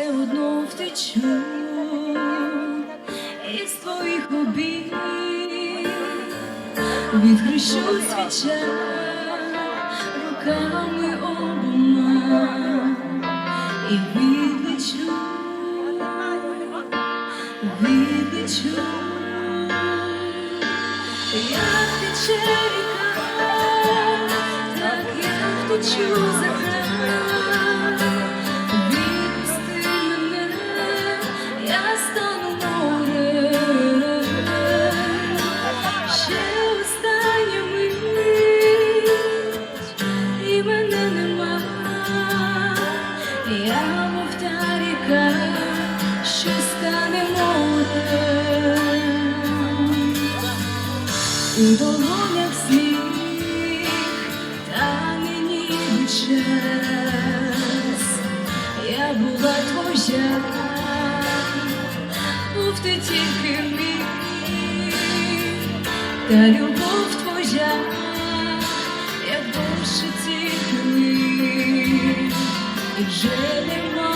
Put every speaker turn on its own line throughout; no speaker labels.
все одно втечу. Із твоїх обіймів, відхрещу свіча. Руками обома і відлечу, відлечу, як тече ріка, так я втечу за край. Та час. Я була твоя, був ти тільки та любов твоя, як більше тільки мій, і вже нема,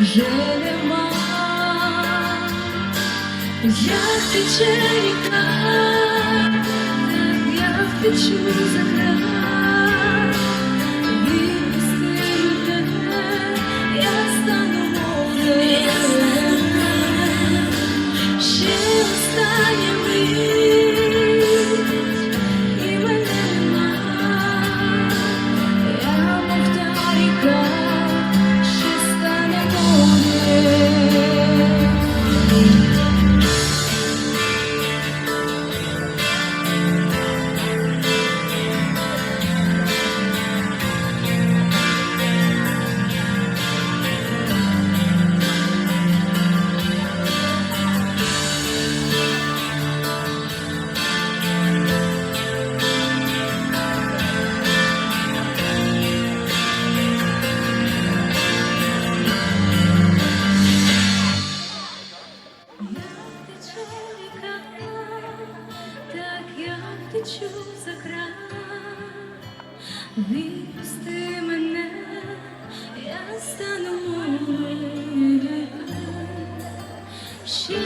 вже нема. Як тече ріка, так я втечу за край. Відпусти мене, я стану морем. Ще остання мить, Як так я втечу за край. Вісти мене, я стану. Ще